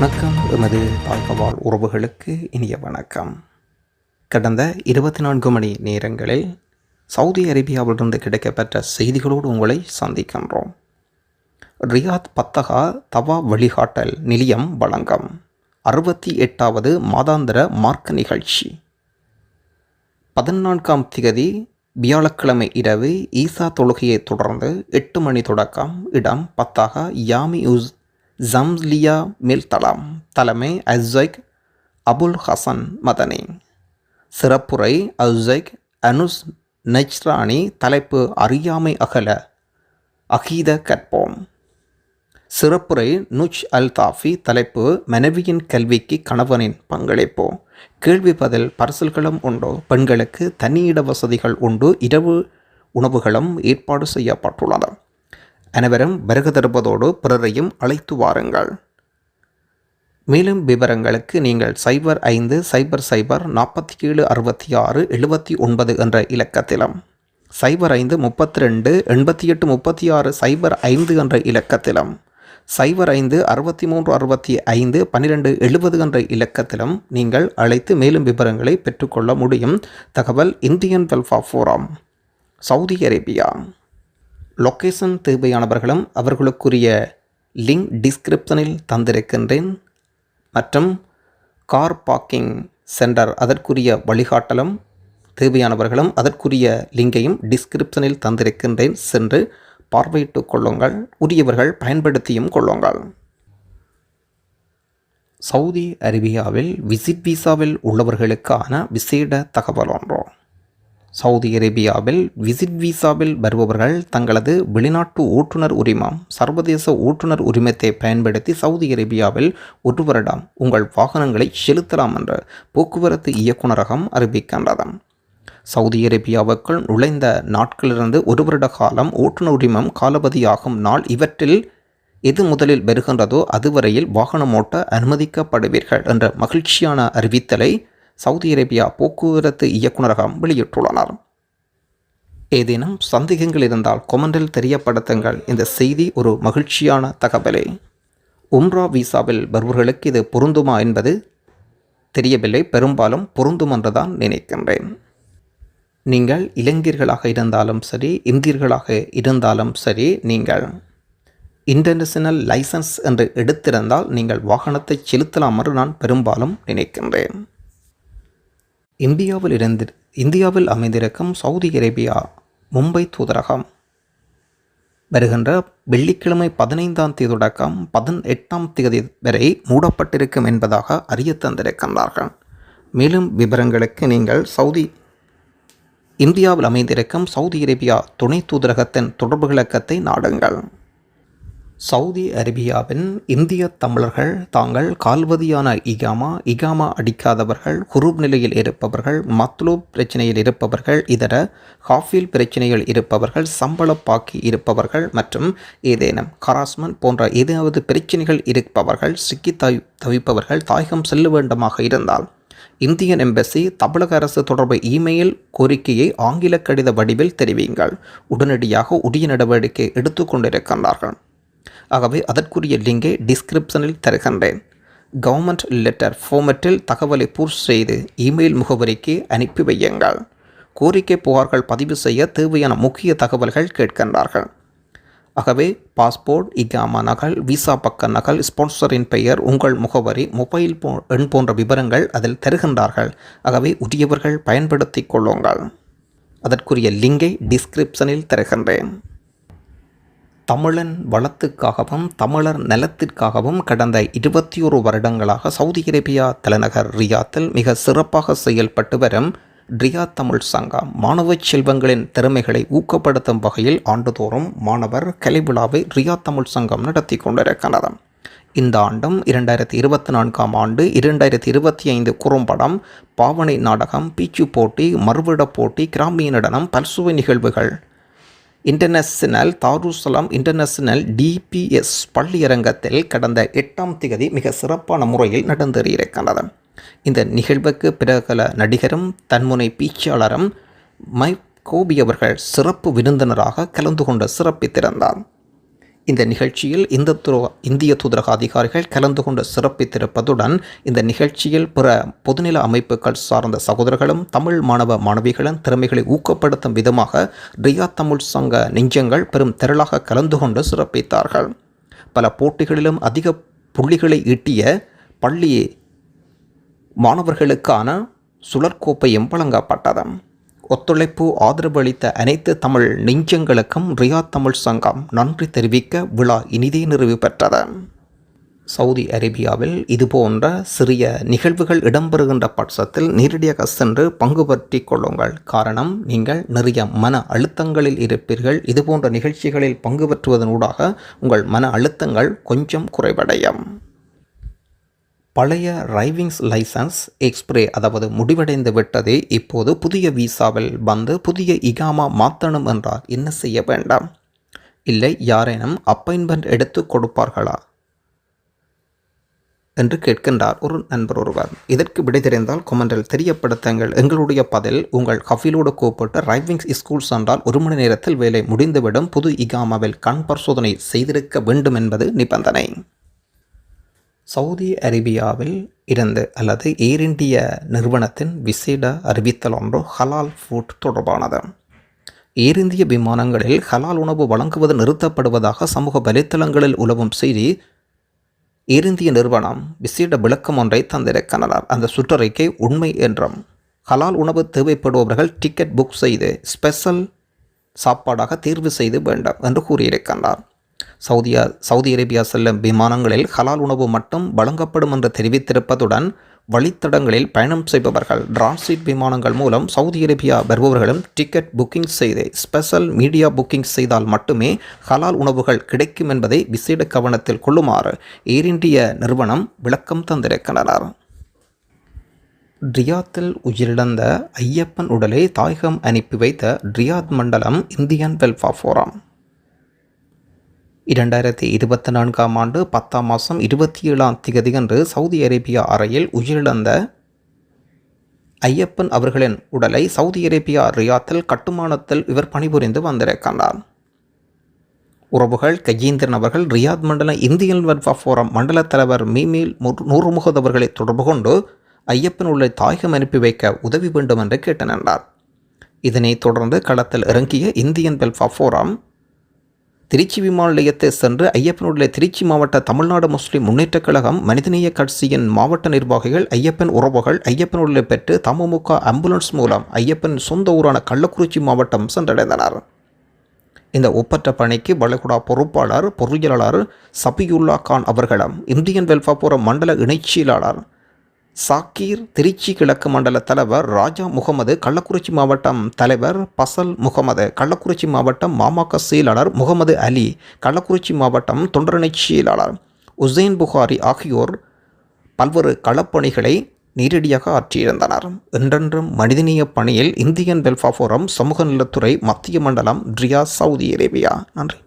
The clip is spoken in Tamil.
வணக்கம். எமது பால்கவால் உறவுகளுக்கு இனிய வணக்கம். கடந்த இருபத்தி நான்கு மணி நேரங்களில் சவுதி அரேபியாவிலிருந்து கிடைக்கப்பெற்ற செய்திகளோடு உங்களை சந்திக்கின்றோம். ரியாத் பத்தகா தவா வழிகாட்டல் நிலையம் வழங்கம். அறுபத்தி எட்டாவது மாதாந்திர மார்க்க நிகழ்ச்சி. பதினான்காம் திகதி வியாழக்கிழமை இரவு ஈசா தொழுகையை தொடர்ந்து எட்டு மணி தொடக்கம் இடம் பத்தாக யாமி உஸ் ஜம்லியா மில் தளம் தலைமை அஸ்ஸைக் அபுல் ஹசன் மதனி. சிறப்புரை அஸ்ஸைக் அனுஸ் நஜ்ரானி தலைப்பு அறியாமை அகல அகீத கற்போம். சிறப்புரை நுஜ் அல் தாஃபி தலைப்பு மனைவியின் கல்விக்கு கணவனின் பங்களிப்போ. கேள்வி பதில் பரிசல்களும் உண்டு பெண்களுக்கு தனியிட வசதிகள் உண்டு இரவு உணவுகளும் ஏற்பாடு செய்யப்பட்டுள்ளன அனைவரும் வருக தருப்பதோடு பிறரையும் அழைத்து வாருங்கள். மேலும் விவரங்களுக்கு நீங்கள் சைபர் ஐந்து சைபர் சைபர் நாற்பத்தி ஏழு அறுபத்தி ஆறு எழுபத்தி ஒன்பது என்ற இலக்கத்திலும் சைபர் ஐந்து முப்பத்தி ரெண்டு எண்பத்தி எட்டு முப்பத்தி ஆறு சைபர் ஐந்து என்ற இலக்கத்திலும் சைபர் ஐந்து அறுபத்தி மூன்று அறுபத்தி ஐந்து பன்னிரெண்டு எழுபது என்ற இலக்கத்திலும் நீங்கள் அழைத்து மேலும் விவரங்களை பெற்றுக்கொள்ள முடியும். தகவல் Indian welfare forum Saudi Arabia. Location தேவையானவர்களும் அவர்களுக்குரிய லிங்க் டிஸ்கிரிப்ஷனில் தந்திருக்கின்றேன். மற்றும் கார் பார்க்கிங் சென்டர் அதற்குரிய வழிகாட்டலும் தேவையானவர்களும் அதற்குரிய லிங்கையும் டிஸ்கிரிப்ஷனில் தந்திருக்கின்றேன். சென்று பார்வையிட்டு கொள்ளுங்கள் உரியவர்கள் பயன்படுத்தியும் கொள்ளுங்கள். சவுதி அரேபியாவில் விசிட் விசாவில் உள்ளவர்களுக்கான விசேட தகவல் ஒன்றும் சவுதி அரேபியாவில் விசிட் விசாவில் வருபவர்கள் தங்களது வெளிநாட்டு ஓட்டுநர் உரிமம் சர்வதேச ஓட்டுநர் உரிமத்தை பயன்படுத்தி சவுதி அரேபியாவில் ஒரு வருடம் உங்கள் வாகனங்களை செலுத்தலாம் என்ற போக்குவரத்து இயக்குநரகம் அறிவிக்கின்றது சவுதி அரேபியாவுக்குள் நுழைந்த நாட்களிலிருந்து ஒரு வருட காலம் ஓட்டுநர் உரிமம் காலபதியாகும் நாள் இவற்றில் எது முதலில் வருகின்றதோ அதுவரையில் வாகனம் ஓட்ட அனுமதிக்கப்படுவீர்கள் என்ற மகிழ்ச்சியான அறிவித்தலை சவுதி அரேபியா போக்குவரத்து இயக்குநரகம் வெளியிட்டுள்ளனர். ஏதேனும் சந்தேகங்கள் இருந்தால் கொமெண்டில் தெரியப்படுத்துங்கள் இந்த செய்தி ஒரு மகிழ்ச்சியான தகவலே. உம்ரா விசாவில் வருபவர்களுக்கு இது பொருந்துமா என்பது தெரியவில்லை. பெரும்பாலும் பொருந்தும் என்றுதான் நினைக்கின்றேன். நீங்கள் இளைஞர்களாக இருந்தாலும் சரி இந்தியர்களாக இருந்தாலும் சரி நீங்கள் இன்டர்நேஷனல் லைசன்ஸ் என்று எடுத்திருந்தால் நீங்கள் வாகனத்தை செலுத்தலாம் என்று நான் பெரும்பாலும் நினைக்கின்றேன். இந்தியாவில் இருந்து இந்தியாவில் அமைந்திருக்கும் சவுதி அரேபியா மும்பை தூதரகம். வருகின்ற வெள்ளிக்கிழமை பதினைந்தாம் தேதி தொடக்கம் பதினெட்டாம் தேதி வரை மூடப்பட்டிருக்கும் என்பதாக அறிய தந்திருக்கின்றார்கள். மேலும் விவரங்களுக்கு நீங்கள் சவுதி இந்தியாவில் அமைந்திருக்கும் சவுதி அரேபியா துணை தூதரகத்தின் தொடர்பு இலக்கத்தை நாடுங்கள். சவுதி அரேபியாவின் இந்திய தமிழர்கள் தாங்கள் கால்வதியான இகாமா இகாமா அடிக்காதவர்கள் குரூப் நிலையில் இருப்பவர்கள் மத்லூப் பிரச்சனையில் இருப்பவர்கள் இதர ஹாஃபில் பிரச்சனையில் இருப்பவர்கள் சம்பள பாக்கி இருப்பவர்கள் மற்றும் ஏதேனும் ஹராஸ்மெண்ட் போன்ற ஏதாவது பிரச்சனைகள் இருப்பவர்கள் சிக்கி தவி தவிப்பவர்கள் தாயகம் செல்ல வேண்டுமாக இருந்தால் இந்தியன் எம்பசி தமிழக அரசு தொடர்பு இமெயில் கோரிக்கையை ஆங்கில கடித வடிவில் தெரிவிங்கள் உடனடியாக உரிய நடவடிக்கை எடுத்துக்கொண்டிருக்கின்றார்கள். ஆகவே அதற்குரிய லிங்கை டிஸ்கிரிப்ஷனில் தருகின்றேன். கவர்மெண்ட் லெட்டர் ஃபார்மெட்டில் தகவலை பூர்த்தி செய்து இமெயில் முகவரிக்கு அனுப்பி வையுங்கள். கோரிக்கை புகார்கள் பதிவு செய்ய தேவையான முக்கிய தகவல்கள் கேட்கின்றார்கள். ஆகவே பாஸ்போர்ட் இகாமா நகல் விசா பக்க நகல் ஸ்பான்சரின் பெயர் உங்கள் முகவரி மொபைல் போ எண் போன்ற விவரங்கள் அதில் தருகின்றார்கள். ஆகவே உரியவர்கள் பயன்படுத்தி கொள்ளுங்கள். அதற்குரிய லிங்கை டிஸ்கிரிப்ஷனில் தருகின்றேன். தமிழன் வளத்துக்காகவும் தமிழர் நலத்திற்காகவும் கடந்த இருபத்தி ஒரு வருடங்களாக சவுதி அரேபியா தலைநகர் ரியாத்தில் மிக சிறப்பாக செயல்பட்டு வரும் ரியா தமிழ் சங்கம் மாணவ செல்வங்களின் திறமைகளை ஊக்கப்படுத்தும் வகையில் ஆண்டுதோறும் மாணவர் கலை விழாவை ரியா தமிழ் சங்கம் நடத்தி கொண்டிருக்கிறது. இந்த ஆண்டும் இரண்டாயிரத்தி இருபத்தி நான்காம் ஆண்டு இரண்டாயிரத்தி இருபத்தி ஐந்து குறும்படம் பாவனை நாடகம் பீச்சு போட்டி மறுவிட போட்டி கிராமிய நடனம் பல்சுவை நிகழ்வுகள் இன்டர்நேஷனல் தாருசலாம் இன்டர்நேஷனல் டிபிஎஸ் பள்ளியரங்கத்தில் கடந்த எட்டாம் திகதி மிக சிறப்பான முறையில் நடந்தேறியிருக்கின்றது. இந்த நிகழ்வுக்கு பிரகல நடிகரும் தன்முனை பேச்சாளரும் மை கோபி அவர்கள் சிறப்பு விருந்தினராக கலந்து கொண்டு சிறப்பித்திருந்தார். இந்த நிகழ்ச்சியில் இந்த இந்திய தூதரக அதிகாரிகள் கலந்து கொண்டு சிறப்பித்திருப்பதுடன் இந்த நிகழ்ச்சியில் பிற பொதுநில அமைப்புகள் சார்ந்த சகோதரர்களும் தமிழ் மாணவ மாணவிகளின் திறமைகளை ஊக்கப்படுத்தும் விதமாக ரியா தமிழ் சங்க நெஞ்சங்கள் பெரும் திரளாக கலந்து கொண்டு சிறப்பித்தார்கள். பல போட்டிகளிலும் அதிக புள்ளிகளை ஈட்டிய பள்ளி மாணவர்களுக்கான சுழற்கோப்பையும் வழங்கப்பட்டது. ஒத்துழைப்பு ஆதரவு அளித்த அனைத்து தமிழ் நெஞ்சங்களுக்கும் ரியாத் தமிழ் சங்கம் நன்றி தெரிவிக்க விழா இனிதே நிறைவு பெற்றது. சவுதி அரேபியாவில் இதுபோன்ற சிறிய நிகழ்வுகள் இடம்பெறுகின்ற பட்சத்தில் நேரடியாக சென்று பங்கு பற்றி கொள்ளுங்கள். காரணம் நீங்கள் நிறைய மன அழுத்தங்களில் இருப்பீர்கள். இதுபோன்ற நிகழ்ச்சிகளில் பங்கு பெற்றுவதனூடாக உங்கள் மன அழுத்தங்கள் கொஞ்சம் குறைவடையும். பழைய டிரைவிங்ஸ் லைசன்ஸ் எக்ஸ்பிரே அதாவது முடிவடைந்து விட்டதே இப்போது புதிய விசாவில் வந்து புதிய இகாமா மாற்றணும் என்றால் என்ன செய்ய வேண்டாம்? இல்லை யாரேனும் அப்பாயின்மெண்ட் எடுத்து கொடுப்பார்களா? என்று கேட்கின்றார் ஒரு நண்பர் ஒருவர். இதற்கு விடை தெரிந்தால் கொமெண்டில் தெரியப்படுத்துங்கள். எங்களுடைய பதில் உங்கள் கஃபிலோடு கூப்பிட்டு ரைவிங்ஸ் ஸ்கூல் சென்றால் ஒரு மணி நேரத்தில் வேலை முடிந்துவிடும். புது இகாமாவில் கண் பரிசோதனை செய்திருக்க வேண்டும் என்பது நிபந்தனை. சவுதி அரேபியாவில் இருந்து அல்லது ஏர் இந்திய நிறுவனத்தின் விசேட அறிவித்தல் ஒன்று ஹலால் ஃபுட் தொடர்பானது. ஏர் இந்திய விமானங்களில் ஹலால் உணவு வழங்குவது நிறுத்தப்படுவதாக சமூக வலைத்தளங்களில் உலவும் செய்தி ஏர் இந்திய நிறுவனம் விசேட விளக்கம் ஒன்றை தந்திருக்கின்றனர். அந்த சுற்றறிக்கை உண்மை என்றும் ஹலால் உணவு தேவைப்படுபவர்கள் டிக்கெட் புக் செய்து ஸ்பெஷல் சாப்பாடாக தேர்வு செய்து வேண்டும் என்று கூறியிருக்கின்றார். சவுதியா சவுதி அரேபியா செல்லும் விமானங்களில் ஹலால் உணவு மட்டும் வழங்கப்படும் என்று தெரிவித்திருப்பதுடன் வழித்தடங்களில் பயணம் செய்பவர்கள் டிரான்சிட் விமானங்கள் மூலம் சவுதி அரேபியா வருபவர்களும் டிக்கெட் புக்கிங் செய்து ஸ்பெஷல் மீடியா புக்கிங் செய்தால் மட்டுமே ஹலால் உணவுகள் கிடைக்கும் என்பதை விசேட கவனத்தில் கொள்ளுமாறு ஏர் இந்திய நிறுவனம் விளக்கம் தந்திருக்கின்றனர். ரியாத்தில் உயிரிழந்த ஐயப்பன் உடலை தாயகம் அனுப்பி வைத்த ரியாத் மண்டலம் இந்தியன் வெல்ஃபேர் ஃபோரம். இரண்டாயிரத்தி இருபத்தி நான்காம் ஆண்டு பத்தாம் மாதம் இருபத்தி ஏழாம் திகதியன்று சவுதி அரேபியா அறையில் உயிரிழந்த ஐயப்பன் அவர்களின் உடலை சவுதி அரேபியா ரியாத்தில் கட்டுமானத்தில் இவர் பணிபுரிந்து வந்திருக்கின்றார். உறவுகள் கஜேந்திரன் அவர்கள் ரியாத் மண்டல இந்தியன் வெல்ஃபா ஃபோரம் மண்டல தலைவர் மீமில் நூறுமுகத் அவர்களை தொடர்பு கொண்டு ஐயப்பன் உள்ள தாயகம் அனுப்பி வைக்க உதவி வேண்டும் என்று கேட்டனர் இதனைத் தொடர்ந்து களத்தில் இறங்கிய இந்தியன் வெல்ஃபா ஃபோரம் திருச்சி விமான நிலையத்தை சென்று ஐயப்பனுடைய திருச்சி மாவட்ட தமிழ்நாடு முஸ்லிம் முன்னேற்றக் கழகம் மனிதநேய கட்சியின் மாவட்ட நிர்வாகிகள் ஐயப்பன் உறவுகள் ஐயப்பனுடைய பெற்று தமுமுக ஆம்புலன்ஸ் மூலம் ஐயப்பன் சொந்த ஊரான கள்ளக்குறிச்சி மாவட்டம் சென்றடைந்தனர். இந்த ஒப்பற்ற பணிக்கு வளைகுடா பொறுப்பாளர் பொருளியலாளர் சபியுல்லா கான் அவர்களும் இந்தியன் வெல்ஃபாபுரம் மண்டல இணைச்சியலாளர் சாக்கீர் திருச்சி கிழக்கு மண்டல தலைவர் ராஜா முகமது கள்ளக்குறிச்சி மாவட்டம் தலைவர் பசல் முகமது கள்ளக்குறிச்சி மாவட்டம் மாமாக்க செயலாளர் முகமது அலி கள்ளக்குறிச்சி மாவட்டம் தொண்டரணி செயலாளர் உசைன் புகாரி ஆகியோர் பல்வேறு களப்பணிகளை நேரடியாக ஆற்றியிருந்தனர். என்றென்றும் மனிதநேய பணியில் இந்தியன் வெல்ஃபேர் ஃபோரம் சமூக நலத்துறை மத்திய மண்டலம் ட்ரியா சவுதி அரேபியா. நன்றி.